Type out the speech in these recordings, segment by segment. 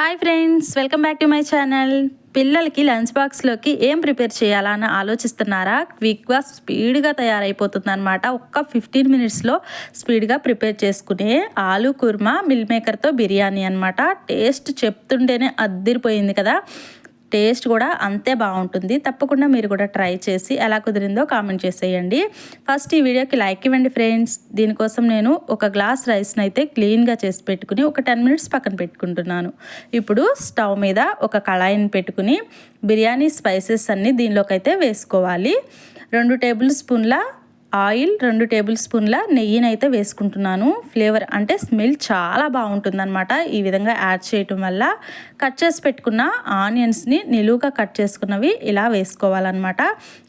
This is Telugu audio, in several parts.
Hi friends welcome back to my channel పిల్లలకి లంచ్ బాక్స్లోకి ఏం ప్రిపేర్ చేయాలా అని ఆలోచిస్తున్నారా? క్విక్గా స్పీడ్గా తయారైపోతుంది అనమాట ఒక్క ఫిఫ్టీన్ మినిట్స్లో స్పీడ్గా ప్రిపేర్ చేసుకునే ఆలు కుర్మా మిల్ మేకర్తో బిర్యానీ అనమాట టేస్ట్ చెప్తుంటేనే అద్దిరిపోయింది కదా. టేస్ట్ కూడా అంతే బాగుంటుంది. తప్పకుండా మీరు కూడా ట్రై చేసి ఎలా కుదిరిందో కామెంట్ చేసేయండి. ఫస్ట్ ఈ వీడియోకి లైక్ ఇవ్వండి ఫ్రెండ్స్. దీనికోసం నేను ఒక గ్లాస్ రైస్ని అయితే క్లీన్గా చేసి పెట్టుకుని ఒక టెన్ మినిట్స్ పక్కన పెట్టుకుంటున్నాను. ఇప్పుడు స్టవ్ మీద ఒక కళాయిని పెట్టుకుని బిర్యానీ స్పైసెస్ అన్నీ దీనిలోకి అయితే వేసుకోవాలి. రెండు టేబుల్ స్పూన్ల ఆయిల్ రెండు టేబుల్ స్పూన్ల నెయ్యినైతే వేసుకుంటున్నాను. ఫ్లేవర్ అంటే స్మెల్ చాలా బాగుంటుందన్నమాట. ఈ విధంగా యాడ్ చేయటం వల్ల కట్ చేసి పెట్టుకున్న ఆనియన్స్ని నిలువుగా కట్ చేసుకున్నవి ఇలా వేసుకోవాలన్నమాట.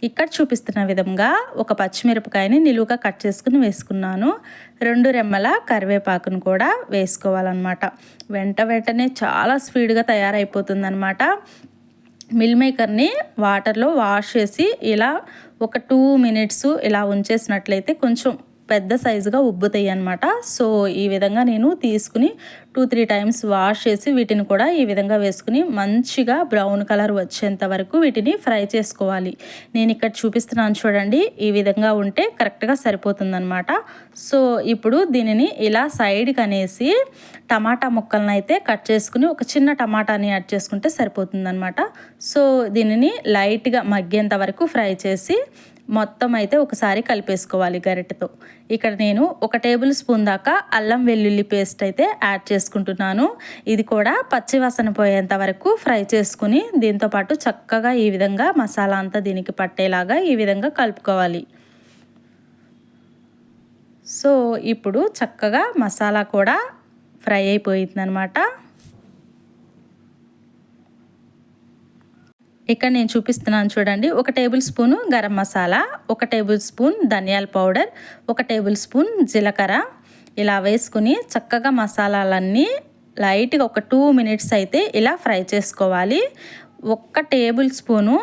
ఇక్కడ చూపిస్తున్న విధంగా ఒక పచ్చిమిరపకాయని నిలువుగా కట్ చేసుకుని వేసుకున్నాను. రెండు రెమ్మల కరివేపాకును కూడా వేసుకోవాలన్నమాట. వెంట వెంటనే చాలా స్పీడ్గా తయారైపోతుందన్నమాట. మిల్ మేకర్ని వాటర్లో వాష్ చేసి ఇలా ఒక టూ మినిట్స్ ఇలా ఉంచేసినట్లయితే కొంచెం పెద్ద సైజుగా ఉబ్బుతాయి అనమాట సో ఈ విధంగా నేను తీసుకుని టూ త్రీ టైమ్స్ వాష్ చేసి వీటిని కూడా ఈ విధంగా వేసుకుని మంచిగా బ్రౌన్ కలర్ వచ్చేంత వరకు వీటిని ఫ్రై చేసుకోవాలి. నేను ఇక్కడ చూపిస్తున్నాను చూడండి ఈ విధంగా ఉంటే కరెక్ట్గా సరిపోతుందనమాట సో ఇప్పుడు దీనిని ఇలా సైడ్కి అనేసి టమాటా ముక్కలను అయితే కట్ చేసుకుని ఒక చిన్న టమాటాని యాడ్ చేసుకుంటే సరిపోతుందనమాట సో దీనిని లైట్గా మగ్గేంత వరకు ఫ్రై చేసి మొత్తం అయితే ఒకసారి కలిపేసుకోవాలి గరిటెతో. ఇక్కడ నేను ఒక టేబుల్ స్పూన్ దాకా అల్లం వెల్లుల్లి పేస్ట్ అయితే యాడ్ చేసుకుంటున్నాను. ఇది కూడా పచ్చివాసన పోయేంత వరకు ఫ్రై చేసుకుని దీంతోపాటు చక్కగా ఈ విధంగా మసాలా అంతా దీనికి పట్టేలాగా ఈ విధంగా కలుపుకోవాలి. సో ఇప్పుడు చక్కగా మసాలా కూడా ఫ్రై అయిపోయిందనమాట ఇక్కడ నేను చూపిస్తున్నాను చూడండి. ఒక టేబుల్ స్పూను గరం మసాలా ఒక టేబుల్ స్పూన్ ధనియాల పౌడర్ ఒక టేబుల్ స్పూన్ జీలకర్ర. ఇలా వేసుకుని చక్కగా మసాలాలన్నీ లైట్గా ఒక టూ మినిట్స్ అయితే ఇలా ఫ్రై చేసుకోవాలి. ఒక్క టేబుల్ స్పూను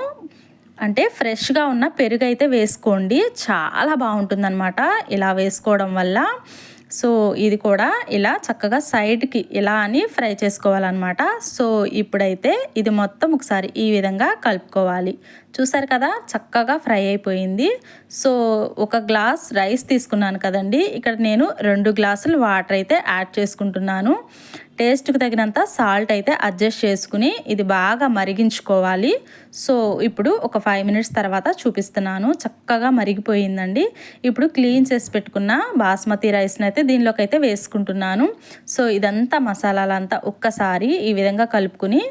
అంటే ఫ్రెష్గా ఉన్న పెరుగు అయితే వేసుకోండి. చాలా బాగుంటుందన్నమాట. ఇలా వేసుకోవడం వల్ల సో ఇది కూడా ఇలా చక్కగా సైడ్కి ఇలా అని ఫ్రై చేసుకోవాలన్నమాట. సో ఇప్పుడైతే ఇది మొత్తం ఒకసారి ఈ విధంగా కలుపుకోవాలి. చూసారు కదా చక్కగా ఫ్రై అయిపోయింది. సో ఒక గ్లాస్ రైస్ తీసుకున్నాను కదండి. ఇక్కడ నేను రెండు గ్లాసులు వాటర్ అయితే యాడ్ చేసుకుంటున్నాను. టేస్ట్కి తగినంత సాల్ట్ అయితే అడ్జస్ట్ చేసుకుని ఇది బాగా మరిగించుకోవాలి. సో ఇప్పుడు ఒక ఫైవ్ మినిట్స్ తర్వాత చూపిస్తున్నాను. చక్కగా మరిగిపోయిందండి. ఇప్పుడు క్లీన్ చేసి పెట్టుకున్న బాస్మతి రైస్ని అయితే దీనిలోకి అయితే వేసుకుంటున్నాను. సో ఇదంతా మసాలాలంతా ఒక్కసారి ఈ విధంగా కలుపుకుని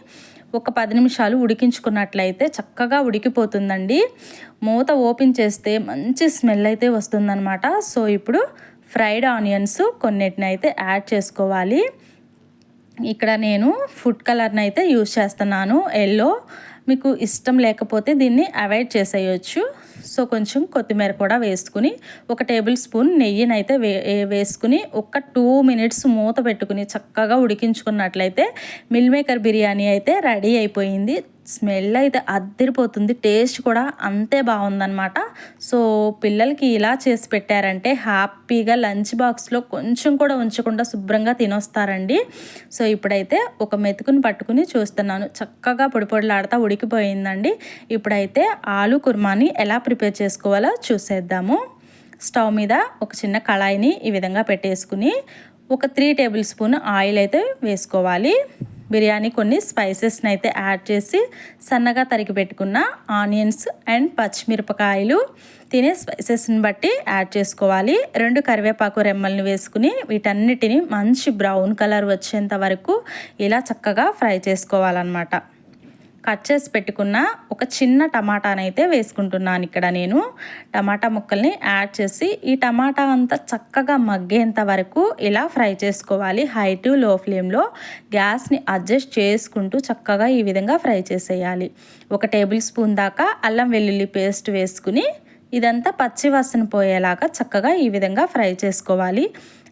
ఒక పది నిమిషాలు ఉడికించుకున్నట్లయితే చక్కగా ఉడికిపోతుందండి. మూత ఓపెన్ చేస్తే మంచి స్మెల్ అయితే వస్తుందన్నమాట. సో ఇప్పుడు ఫ్రైడ్ ఆనియన్స్ కొన్నిటిని అయితే యాడ్ చేసుకోవాలి. ఇక్కడ నేను ఫుడ్ కలర్ని అయితే యూజ్ చేస్తున్నాను. ఎల్లో. మీకు ఇష్టం లేకపోతే దీన్ని అవాయిడ్ చేసేయచ్చు. సో కొంచెం కొత్తిమీర కూడా వేసుకుని ఒక టేబుల్ స్పూన్ నెయ్యిని అయితే వే వేసుకుని ఒక టూ మినిట్స్ మూత పెట్టుకుని చక్కగా ఉడికించుకున్నట్లయితే మిల్ మేకర్ బిర్యానీ అయితే రెడీ అయిపోయింది. స్మెల్ అయితే అద్దరిపోతుంది. టేస్ట్ కూడా అంతే బాగుందనమాట సో పిల్లలకి ఇలా చేసి పెట్టారంటే హ్యాపీగా లంచ్ బాక్స్లో కొంచెం కూడా ఉంచకుండా శుభ్రంగా తినొస్తారండి. సో ఇప్పుడైతే ఒక మెతుకుని పట్టుకుని చూస్తున్నాను. చక్కగా పొడిపొడిలాడతా ఉడికిపోయిందండి. ఇప్పుడైతే ఆలు కుర్మాని ఎలా ప్రిపేర్ చేసుకోవాలో చూసేద్దాము. స్టవ్ మీద ఒక చిన్న కళాయిని ఈ విధంగా పెట్టేసుకుని ఒక త్రీ టేబుల్ స్పూన్ ఆయిల్ అయితే వేసుకోవాలి. బిర్యానీ కొన్ని స్పైసెస్ని అయితే యాడ్ చేసి సన్నగా తరిగి పెట్టుకున్న ఆనియన్స్ అండ్ పచ్చిమిరపకాయలు తినే స్పైసెస్ని బట్టి యాడ్ చేసుకోవాలి. రెండు కరివేపాకు రెమ్మల్ని వేసుకుని వీటన్నిటిని మంచి బ్రౌన్ కలర్ వచ్చేంత వరకు ఇలా చక్కగా ఫ్రై చేసుకోవాలన్నమాట. కట్ చేసి పెట్టుకున్న ఒక చిన్న టమాటాని అయితే వేసుకుంటున్నాను ఇక్కడ నేను. టమాటా ముక్కల్ని యాడ్ చేసి ఈ టమాటా అంతా చక్కగా మగ్గేంత వరకు ఇలా ఫ్రై చేసుకోవాలి. హై టు లో ఫ్లేమ్లో గ్యాస్ని అడ్జస్ట్ చేసుకుంటూ చక్కగా ఈ విధంగా ఫ్రై చేసేయాలి. ఒక టేబుల్ స్పూన్ దాకా అల్లం వెల్లుల్లి పేస్ట్ వేసుకుని ఇదంతా పచ్చి వాసన పోయేలాగా చక్కగా ఈ విధంగా ఫ్రై చేసుకోవాలి.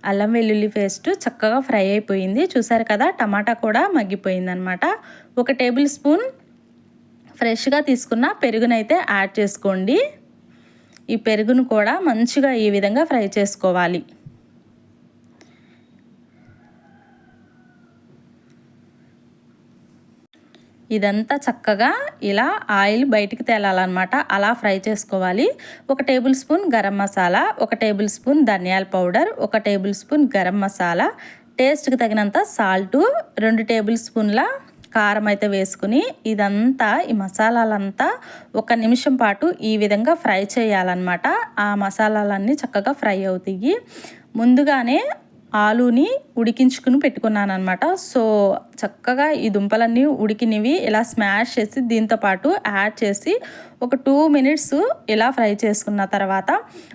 అల్లం వెల్లుల్లి పేస్ట్ చక్కగా ఫ్రై అయిపోయింది. చూసారు కదా టమాటా కూడా మగ్గిపోయింది అనమాట ఒక టేబుల్ స్పూన్ ఫ్రెష్గా తీసుకున్న పెరుగునైతే యాడ్ చేసుకోండి. ఈ పెరుగును కూడా మంచిగా ఈ విధంగా ఫ్రై చేసుకోవాలి. ఇదంతా చక్కగా ఇలా ఆయిల్ బయటికి తేలాలన్నమాట. అలా ఫ్రై చేసుకోవాలి. ఒక టేబుల్ స్పూన్ గరం మసాలా ఒక టేబుల్ స్పూన్ ధనియాల పౌడర్ ఒక టేబుల్ స్పూన్ గరం మసాలా. టేస్ట్కి తగినంత సాల్టు రెండు టేబుల్ స్పూన్ల కారం అయితే వేసుకుని ఇదంతా ఈ మసాలాలంతా ఒక నిమిషం పాటు ఈ విధంగా ఫ్రై చేయాలన్నమాట. ఆ మసాలాలన్నీ చక్కగా ఫ్రై అవుతాయి. ముందుగానే ఆలుని ఉడికించుకుని పెట్టుకున్నాను అనమాట సో చక్కగా ఈ దుంపలన్నీ ఉడికినవి ఇలా స్మాష్ చేసి దీంతో పాటు యాడ్ చేసి ఒక టూ మినిట్స్ ఇలా ఫ్రై చేసుకున్న తర్వాత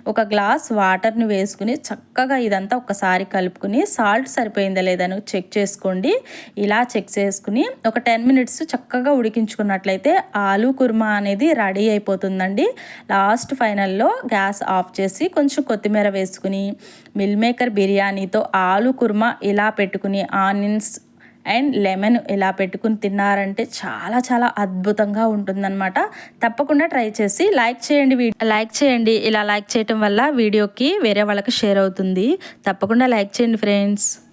ఒక గ్లాస్ వాటర్ని వేసుకుని చక్కగా ఇదంతా ఒకసారి కలుపుకుని సాల్ట్ సరిపోయిందా లేదని చెక్ చేసుకోండి. ఇలా చెక్ చేసుకుని ఒక టెన్ మినిట్స్ చక్కగా ఉడికించుకున్నట్లయితే ఆలు కుర్మా అనేది రెడీ అయిపోతుందండి. లాస్ట్ ఫైనల్లో గ్యాస్ ఆఫ్ చేసి కొంచెం కొత్తిమీర వేసుకుని మిల్ మేకర్ బిర్యానీతో ఆలు కుర్మా ఇలా పెట్టుకుని ఆనియన్స్ అండ్ లెమన్ ఇలా పెట్టుకుని తిన్నారంటే చాలా చాలా అద్భుతంగా ఉంటుందన్నమాట. తప్పకుండా ట్రై చేసి లైక్ చేయండి లైక్ చేయండి. ఇలా లైక్ చేయటం వల్ల వీడియోకి వేరే వాళ్ళకి షేర్ అవుతుంది. తప్పకుండా లైక్ చేయండి ఫ్రెండ్స్.